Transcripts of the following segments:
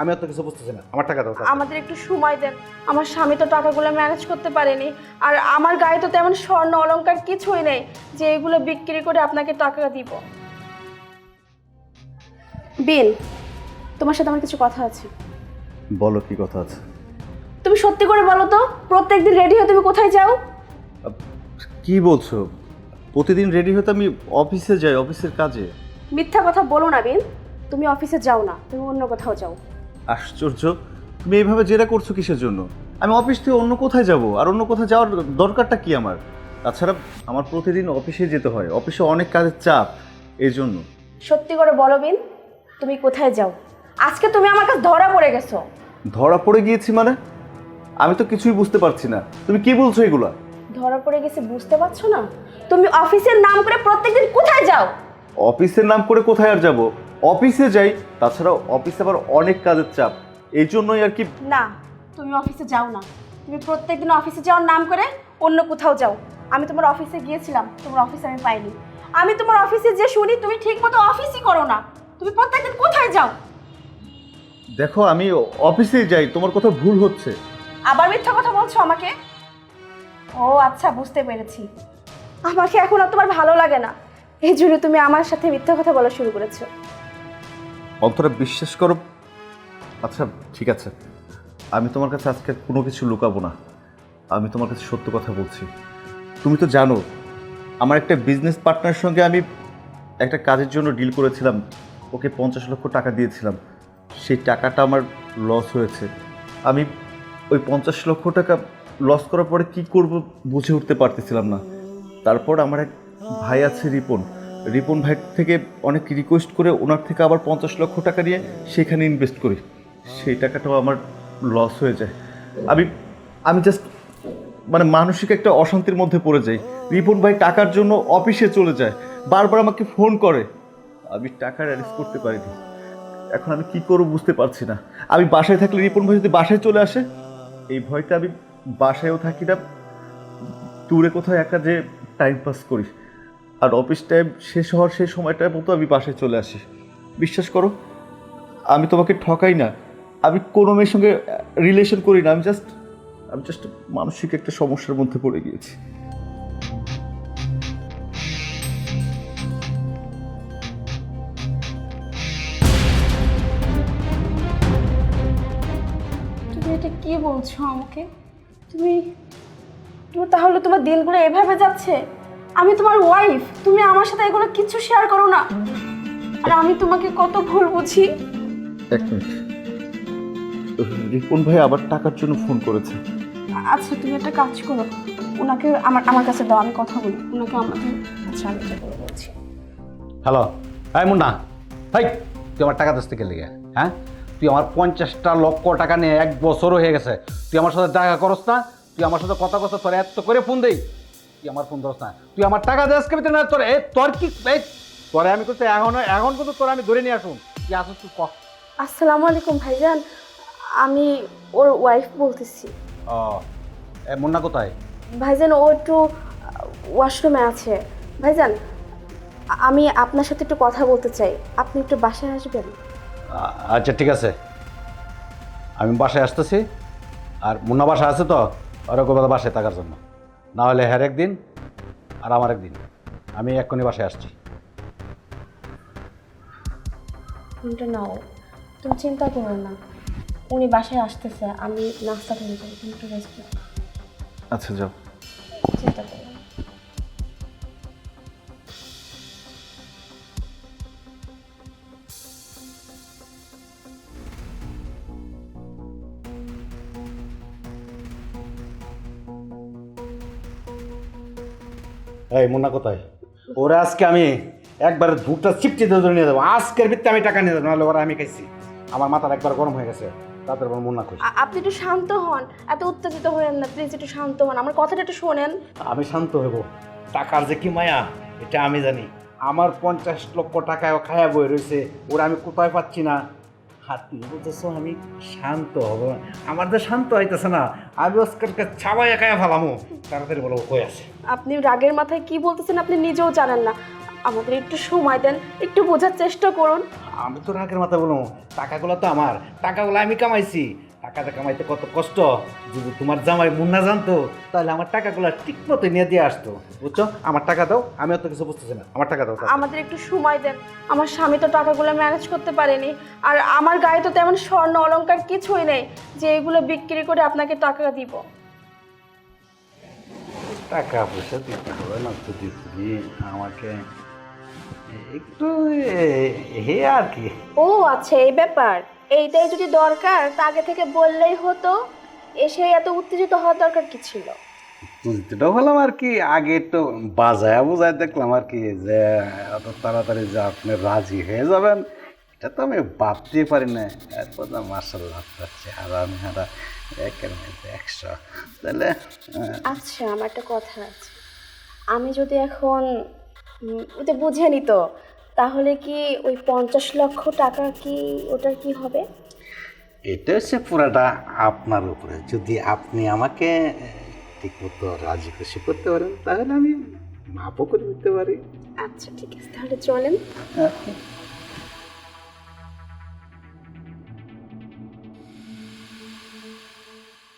আমি অত কিছু বুঝতেছি না। আমার টাকা দাও আমাদের একটু সময় দেন। আমার স্বামী তো টাকাগুলো ম্যানেজ করতে পারেনি। আর আমার গায়ে তো তেমন স্বর্ণ অলংকার কিছুই নেই যে এগুলো বিক্রি করে আপনাকে টাকা দিব। বিন তোমার সাথে আমার কিছু কথা আছে। বলো কি কথা আছে? তুমি সত্যি করে বলো তো প্রত্যেকদিন রেডি হয়ে তুমি কোথায় যাও? কি বলছো? প্রতিদিন রেডি হতে আমি অফিসে যাই অফিসের কাজে। মিথ্যা কথা বলো না বিন তুমি অফিসে যাও না তুমি অন্য কোথাও যাও। আশ্চর্য। তুমি এইভাবে জেরা করছ কিসের জন্য? আমি অফিস থেকে অন্য কোথায় যাব? আর অন্য কোথায় যাওয়ার দরকারটা কি আমার? তাছাড়া আমার প্রতিদিন অফিসে যেতে হয়। অফিসে অনেক কাজের চাপ। এই জন্য সত্যি করে বলো বিন তুমি কোথায় যাও? আজকে তুমি আমার কাছে ধরা পড়ে গেছো। ধরা পড়ে গিয়েছি মানে? আমি তো কিছুই বুঝতে পারছি না। তুমি কি বলছো এগুলা? ধরা পড়ে গেছে বুঝতে পারছ না? তুমি অফিসের নাম করে প্রত্যেকদিন কোথায় যাও? অফিসের নাম করে কোথায় আর যাব? অফিসে যাই তাছাড়া অফিসে আবার অনেক কাজের চাপ। এই জন্যই আর কি না তুমি অফিসে যাও না। তুমি প্রত্যেকদিন অফিসে যাওয়ার নাম করে অন্য কোথাও যাও। আমি তোমার অফিসে গিয়েছিলাম তোমার অফিসে আমি পাইনি। আমি তোমার অফিসে যে শুনি তুমি ঠিক মতো অফিসই করো না। তুমি প্রত্যেকদিন কোথায় যাও? দেখো আমি অফিসেই যাই তোমার কোথাও ভুল হচ্ছে। আবার মিথ্যা কথা বলছো আমাকে? ও আচ্ছা বুঝতে পেরেছি। আমাকে এখন আর তোমার ভালো লাগে না। এই জন্য তুমি আমার সাথে মিথ্যা কথা বলা শুরু করেছ। অন্তরা বিশ্বাস করো। আচ্ছা ঠিক আছে। আমি তোমার কাছে আজকে কোনো কিছু লুকাবো না। আমি তোমার কাছে সত্য কথা বলছি। তুমি তো জানো, আমার একটা বিজনেস পার্টনারের সঙ্গে আমি একটা কাজের জন্য ডিল করেছিলাম। ওকে পঞ্চাশ লক্ষ টাকা দিয়েছিলাম। সেই টাকাটা আমার লস হয়েছে। আমি ওই পঞ্চাশ লক্ষ টাকা লস করার পরে কি করব বুঝে উঠতে পারতেছিলাম না। তারপর আমার এক ভাই আছে রিপন। রিপন ভাই থেকে অনেক রিকোয়েস্ট করে ওনার থেকে আবার পঞ্চাশ লক্ষ টাকা নিয়ে সেখানে ইনভেস্ট করি। সেই টাকাটাও আমার লস হয়ে যায়। আমি আমি জাস্ট মানে মানসিক একটা অশান্তির মধ্যে পড়ে যাই। রিপন ভাই টাকার জন্য অফিসে চলে যায়। বারবার আমাকে ফোন করে। আমি টাকা অ্যারেঞ্জ করতে পারিনি। এখন আমি কি করব বুঝতে পারছি না। আমি বাসায় থাকলে রিপন ভাই যদি বাসায় চলে আসে, এই ভয়টা আমি বাসায়ও থাকি না। দূরে কোথাও একা যে টাইম পাস করি। আর অফিস টাইম শেষ হওয়ার সেই সময়টার মতো আমি বাসায় চলে আসি। বিশ্বাস করো, আমি তোমাকে ঠকাই না। আমি কোনো মেয়ের সঙ্গে রিলেশন করি না। আমি জাস্ট আমি জাস্ট মানসিক একটা সমস্যার মধ্যে পড়ে গিয়েছি। তুমি এটা কি বলছো আমাকে? তুমি তুমি তাহলে তোমার দিনগুলো এভাবে যাচ্ছে? আমি তোমার ওয়াইফ তুমি আমার সাথে এগুলো কিছু শেয়ার করো না। আর আমি তোমাকে কত ভুল বুঝি। এক মিনিট। রিপন ভাই আবার টাকার জন্য ফোন করেছে। আচ্ছা তুমি একটা কাজ করো। ওনাকে আমার আমার কাছে দাও আমি কথা বলি। ওনাকে আমাকে আচ্ছা আমি এটা করে বলছি। হ্যালো এই মুন্না ভাই তুই আমার টাকা দিস থেকে লেগে? হ্যাঁ? তুই আমার পঞ্চাশটা লক্ষ টাকা নিয়ে এক বছর হয়ে গেছে। তুই আমার সাথে দেখা করস না তুই আমার সাথে কথা কথা তোর এত করে ফোন দেই। তুই আমার ফোন ধরস না। তুই আমার টাকা দেস কে না তোর এ তোর কি তোরে আমি করতে এখন এখন কিন্তু তোর আমি ধরে নিয়ে আসুন। কি আসুন তুই ক। আসসালামু আলাইকুম ভাইজান। আমি ওর ওয়াইফ বলতেছি। ও এ মুন্না কোথায়? ভাইজান ও একটু ওয়াশরুমে আছে। ভাইজান আমি আপনার সাথে একটু কথা বলতে চাই। আপনি একটু বাসায় আসবেন? আচ্ছা ঠিক আছে। আমি বাসায় আসতেছি। আর মুন্না বাসায় আছে তো? ওরা কথা বাসায় থাকার জন্য। না হলে হ্যার একদিন আর আমার একদিন। আমি এক্ষুনি বাসায় আসছি। ফোনটা নাও। তুমি চিন্তা করো না। উনি বাসায় আসতেছে আমি নাস্তা করে যাই তুমি একটু রেস্ট আচ্ছা যাও। চিন্তা করো। এই মুন্না কোথায়? ওরা আজকে আমি একবার দুটা চিপটি ধরে নিয়ে যাব। আজকের ভিত্তি আমি টাকা নিয়ে যাব নাহলে ওরা আমি খাইছি। আমার মাথার একবার গরম হয়ে গেছে তারপর আমার মুন্না খুশি আপনি একটু শান্ত হন এত উত্তেজিত হবেন না প্লিজ একটু শান্ত হন। আমার কথাটা একটু শোনেন। আমি শান্ত হইব। টাকার যে কি মায়া এটা আমি জানি। আমার পঞ্চাশ লক্ষ টাকায় খায়া বই রয়েছে ওরা আমি কোথায় পাচ্ছি না? হাত তুমি বলতেছো আমি শান্ত হব। আমার তো শান্ত হইতেছে না আমি অস্কারকে ছাবাই একাই ফেলামো। তাড়াতাড়ি বলো কই আছে? আপনি রাগের মাথায় কি বলতেছেন আপনি নিজেও জানেন না। আমাদের একটু সময় দেন একটু বোঝার চেষ্টা করুন। আমি তো রাগের মাথায় বলব টাকাগুলো তো আমার টাকাগুলো আমি কামাইছি। টাকাটা কামাইতে কত কষ্ট? যদি তোমার জামাই মুন্না জানতো তাহলে আমার টাকাগুলো ঠিক মতো নিয়ে দিয়ে আসতো। বুঝছ? আমার টাকা দাও আমি অত কিছু বুঝতেছি না। আমার টাকা দাও আমাদের একটু সময় দেন। আমার স্বামী তো টাকাগুলো ম্যানেজ করতে পারেনি। আর আমার গায়ে তো তেমন স্বর্ণ অলংকার কিছুই নেই যে এগুলো বিক্রি করে আপনাকে টাকা দিব। টাকা পয়সা দিতে হবে না তো দিদি। আমাকে একটু হে আর কি। ও আচ্ছা এই ব্যাপার। এইটাই যদি দরকার তা আগে থেকে বললেই হতো। এসে এত উত্তেজিত হওয়ার দরকার কি ছিল? বুঝতেটা হলাম আর কি। আগে একটু বাজায় বুঝায় দেখলাম আর কি যে এত তাড়াতাড়ি যে আপনি রাজি হয়ে যাবেন এটা তো আমি ভাবতেই পারি না। এরপর না মার্শাল্লাহ আপনার চেহারা মেহারা একের মধ্যে একশো। তাহলে আচ্ছা আমার একটা কথা আছে। আমি যদি এখন ওটা বুঝে নিত। তাহলে কি ওই পঞ্চাশ লক্ষ টাকা কি ওটার কি হবে? এটা হচ্ছে পুরাটা আপনার উপরে। যদি আপনি আমাকে ঠিক মতো রাজি খুশি করতে পারেন তাহলে আমি মাপও করে দিতে পারি। আচ্ছা ঠিক আছে তাহলে চলেন।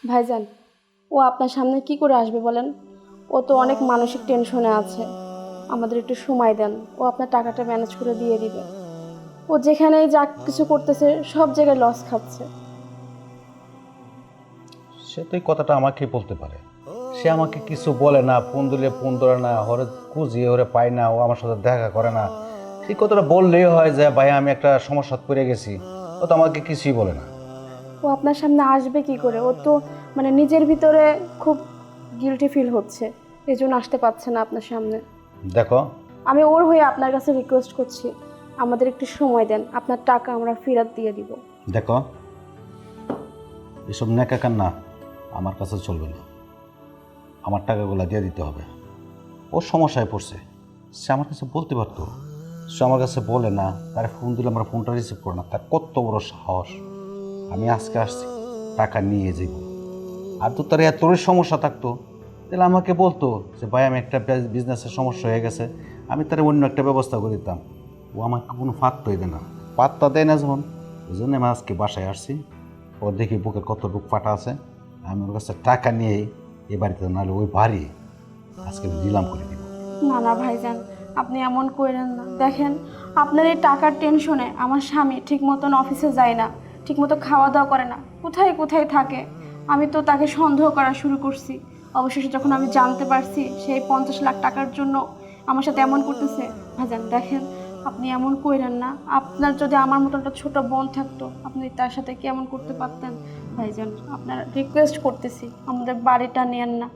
ভাইজান ও আপনার সামনে কি করে আসবে বলেন? ও তো অনেক মানসিক টেনশনে আছে। আমাদের একটু সময় দেন। ও আপনার টাকাটা ম্যানেজ করে দিয়ে দিবে। ও যেখানেই যা কিছু করতেছে সব জায়গায় লস খাচ্ছে। সে তো এই কথাটা আমাকে বলতে পারে। সে আমাকে কিছু বলে না ফোন দিলে ফোন ধরে না ওরে খুঁজিয়ে ওরে পায় না ও আমার সাথে দেখা করে না। এই কথাটা বললেই হয় যে ভাই আমি একটা সমস্যা পড়ে গেছি। ও তো আমাকে কিছুই বলে না। ও আপনার সামনে আসবে কি করে? ও তো মানে নিজের ভিতরে খুব গিলটি ফিল হচ্ছে। এই জন্য আসতে পারছে না আপনার সামনে। দেখো। আমি ওর হয়ে আপনার কাছে রিকোয়েস্ট করছি। আমাদের একটু সময় দেন। আপনার টাকা আমরা ফেরত দিয়ে দিব। দেখো এসব নেকা কান্না আমার কাছে চলবে না। আমার টাকাগুলো দিয়ে দিতে হবে। ও সমস্যায় পড়ছে। সে আমার কাছে বলতে পারতো। সে আমার কাছে বলে না তার ফোন দিলে আমার ফোনটা রিসিভ করে না। তার কত বড় সাহস। আমি আজকে আসছি টাকা নিয়ে যাব আর তো তার এতই সমস্যা থাকতো। তাহলে আমাকে বলতো যে, ভাই, আমি একটা বিজনেসের সমস্যা হয়ে গেছে। আমি তার অন্য একটা ব্যবস্থা করে দিতাম। ও আমাকে কোনো পাত্তাই দেয় না। পাত্তা দেয় না যখন। ওই জন্য আমি আজকে বাসায় আসছি। ও দেখি বুকে কত বুক ফাটা আছে। আমি ওর কাছে টাকা নিয়ে এ বাড়িতে, নাহলে ওই বাড়ি আজকে নিলাম করে দিব। না না, ভাইজান, আপনি এমন করেন না। দেখেন, আপনার এই টাকার টেনশনে আমার স্বামী ঠিক মতন অফিসে যায় না ঠিক মতো খাওয়া দাওয়া করে না। কোথায় কোথায় থাকে? আমি তো তাকে সন্দেহ করা শুরু করছি। অবশেষে যখন আমি জানতে পারছি সেই পঞ্চাশ লাখ টাকার জন্য আমার সাথে এমন করতেছে, ভাইজান, দেখেন, আপনি এমন কইরেন না। আপনার যদি আমার মতো একটা ছোটো বোন থাকতো, আপনি তার সাথে কি এমন করতে পারতেন? ভাইজান, আপনার রিকোয়েস্ট করতেছি, আমাদের বাড়িটা নেন না।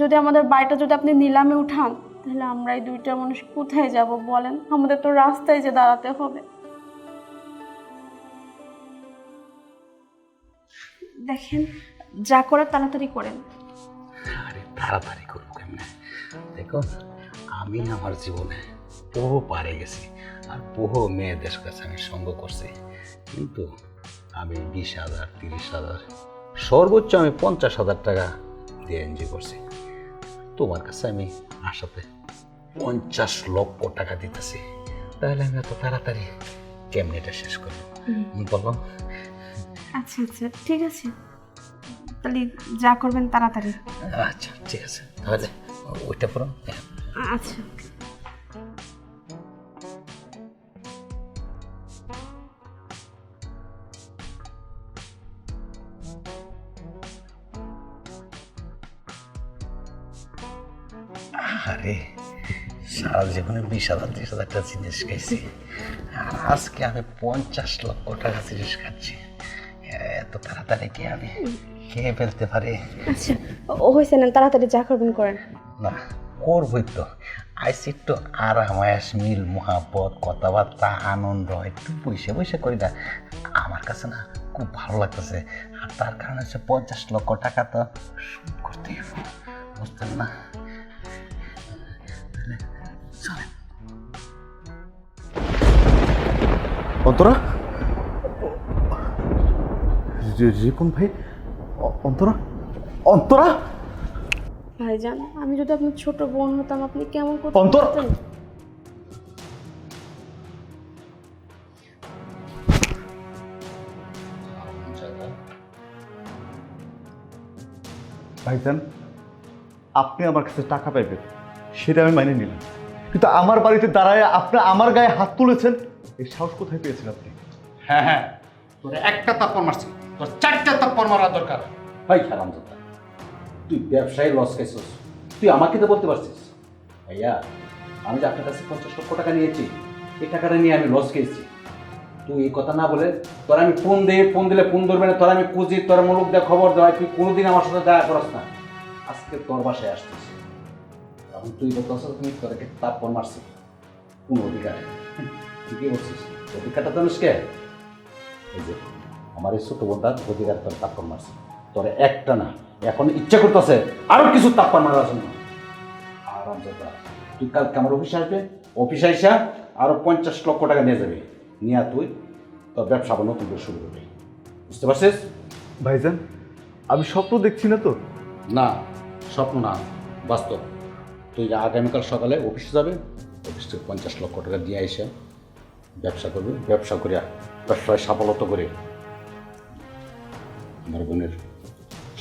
যদি আমাদের বাড়িটা যদি আপনি নিলামে উঠান, তাহলে আমরা এই দুইটা মানুষ কোথায় যাব বলেন? আমাদের তো রাস্তায় যে দাঁড়াতে হবে। দেখেন, যা করার তাড়াতাড়ি করেন। তাড়াতাড়ি করব কেমনে? দেখো আমি আমার জীবনে বহু পারে গেছি আর বহু মেয়েদের কাছে আমি সঙ্গ করছি। কিন্তু আমি বিশ হাজার তিরিশ হাজার সর্বোচ্চ আমি পঞ্চাশ হাজার টাকা দিয়ে এনজয় করছি। তোমার কাছে আমি আসাতে পঞ্চাশ লক্ষ টাকা দিতেছি। তাহলে আমি এত তাড়াতাড়ি কেমনি এটা শেষ করব? বললাম আচ্ছা আচ্ছা ঠিক আছে। তাহলে যা করবেন তাড়াতাড়ি। আচ্ছা। ঠিক আছে তাহলে ওইটা পড়ো আচ্ছা। আরে সারা জীবনে বিশ হাজার ত্রিশ হাজার টাকা জিনিস খাইছি। আজকে আমি পঞ্চাশ লক্ষ টাকা জিনিস খাচ্ছি। এত তাড়াতাড়ি কি আমি? খেয়ে ফেলতে পারি। আচ্ছা ও হয়েছে না তাড়াতাড়ি যা করবেন করেন। না করবই তো। আইসি একটু আরামায়াস মিল মহাপত কথাবার্তা আনন্দ একটু বসে বসে করি না। আমার কাছে না খুব ভালো লাগতেছে। আর তার কারণে হচ্ছে পঞ্চাশ লক্ষ টাকা তো শোধ করতে বুঝতেন না? চলেন। অন্তরা? রিপন ভাই? অন্তরা? অন্তরা? ভাইজান আমি যদি আপনার ছোট বোন হতাম আপনি কেমন করতে অন্তর! ভাইজান আপনি আমার কাছে টাকা পাইবেন সেটা আমি মাইনে নিলাম। কিন্তু আমার বাড়িতে দাঁড়ায় আপনি আমার গায়ে হাত তুলেছেন এই সাহস কোথায় পেয়েছেন আপনি? হ্যাঁ হ্যাঁ তোর একটা তাপ্পর মারছি। তোর চারটা তাপ্পর মারা দরকার। ভাই খারাম তুই ব্যবসায়ী লস খাইছিস তুই আমাকে তো বলতে পারছিস। ভাইয়া, আমি যে আপনার কাছে পঞ্চাশ লক্ষ টাকা নিয়েছি, এই টাকাটা নিয়ে আমি লস খেয়েছি। তুই এই কথা না বলে তোর আমি ফোন দিয়ে ফোন দিলে ফোন ধরবে না, তোর আমি খুঁজি, তোর মুলুক দিয়ে খবর দেওয়া, তুই কোনোদিন আমার সাথে দেখা করস না। আজকে তোর বাসায় আসছিস এখন তুই বলতেছ তুমি তোরকে তাপ্পর মারছি। কোন অধিকার কি বলছিস। অধিকারটা জানিস কে? এই যে, আমার এই ছোট বোনটা অধিকার তোর তাপ্পর মারছে। তোর একটা না এখন ইচ্ছা করতেছে আরও কিছু তাপ্পর মারার জন্য। আরাম দাদা তুই কালকে আমার অফিসে আসবে অফিসে আইসা আরও পঞ্চাশ লক্ষ টাকা নিয়ে যাবে। নিয়ে তুই তোর ব্যবসা আবার নতুন করে শুরু করবি। বুঝতে পারছিস? ভাইজান আমি স্বপ্ন দেখছি না তো? না স্বপ্ন না বাস্তব। তুই আগামীকাল সকালে অফিসে যাবে অফিস থেকে পঞ্চাশ লক্ষ টাকা দিয়ে আইসা ব্যবসা করবে ব্যবসা করে ব্যবসায় সফলতা করে। আমার বোনের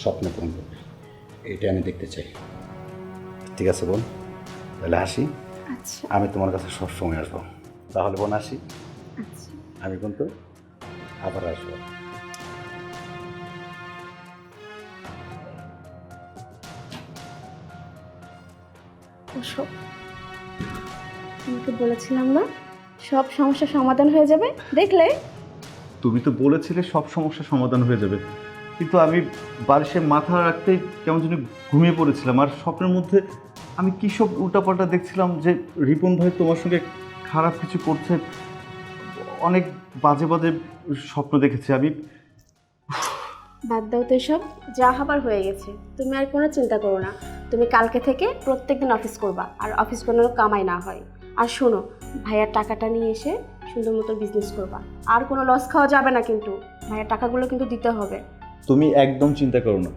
স্বপ্ন পূরণ করবে এটা আমি দেখতে চাই। ঠিক আছে বোন? তাহলে আসি। আচ্ছা। আমি তোমার কাছে সবসময় আসব। তাহলে বোন আসি। আচ্ছা। আমি কিন্তু আবার আসব। ওসব তোমাকে বলেছিলাম না সব সমস্যার সমাধান হয়ে যাবে। দেখলে? তুমি তো বলেছিলে সব সমস্যার সমাধান হয়ে যাবে। কিন্তু আমি বারিশে মাথা রাখতেই কেমন যেন ঘুমিয়ে পড়েছিলাম। আর স্বপ্নের মধ্যে আমি কী সব উল্টাপাল্টা দেখছিলাম যে রিপন ভাই তোমার সঙ্গে খারাপ কিছু করছে, অনেক বাজে বাজে স্বপ্ন দেখেছি। আমি বাদ দাও তো এসব, যা হবার হয়ে গেছে। তুমি আর কোনো চিন্তা করো না। তুমি কালকে থেকে প্রত্যেকদিন অফিস করবা, আর অফিস কোনো কামাই না হয়। আর শোনো, ভাইয়ার টাকাটা নিয়ে এসে সুন্দর মতো বিজনেস করবা। আর কোনো লস খাওয়া যাবে না কিন্তু। ভাইয়ার টাকাগুলো কিন্তু দিতে হবে। তুমি একদম চিন্তা করো না।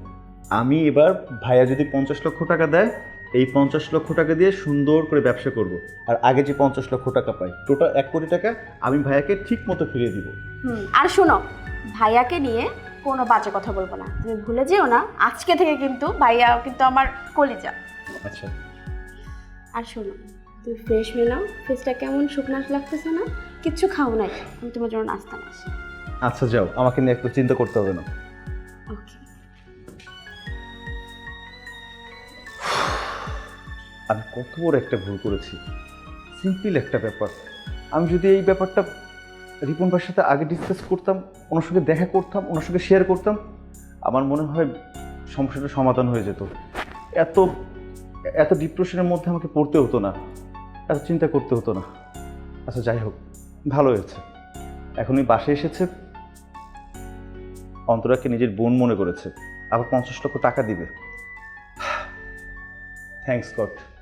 আমি এবার ভাইয়া যদি পঞ্চাশ লক্ষ টাকা দেয় এই পঞ্চাশ লক্ষ টাকা দিয়ে সুন্দর করে ব্যবসা করব। আর আগে যে পঞ্চাশ লক্ষ টাকা পাই টোটাল এক কোটি টাকা আমি ভাইয়াকে ঠিক মতো ফিরিয়ে দিব। আর শোনো ভাইয়াকে নিয়ে কোনো বাজে কথা বলব না। তুমি ভুলে যেও না আজকে থেকে কিন্তু ভাইয়া কিন্তু আমার কলিজা। আচ্ছা। আর শোনো তুমি ফ্রেশ হয়ে নাও ফেসটা কেমন শুকনো লাগতেছে না? কিচ্ছু খাও নাই আমি তোমার জন্য নাস্তা না আচ্ছা যাও আমাকে নিয়ে একটু চিন্তা করতে হবে না। ওকে আমি কত বড় একটা ভুল করেছি। সিম্পল একটা ব্যাপার। আমি যদি এই ব্যাপারটা রিপন ভাইয়ের সাথে আগে ডিসকাস করতাম, ওনার সঙ্গে দেখা করতাম, ওনার সঙ্গে শেয়ার করতাম, আমার মনে হয় সমস্যাটা সমাধান হয়ে যেত। এত এত ডিপ্রেশনের মধ্যে আমাকে পড়তে হতো না। এত চিন্তা করতে হতো না। আচ্ছা যাই হোক, ভালো হয়েছে। এখন এই বাসে এসেছে। অন্তরাকে নিজের বোন মনে করেছে। আবার পঞ্চাশ লক্ষ টাকা দিবে। Thanks god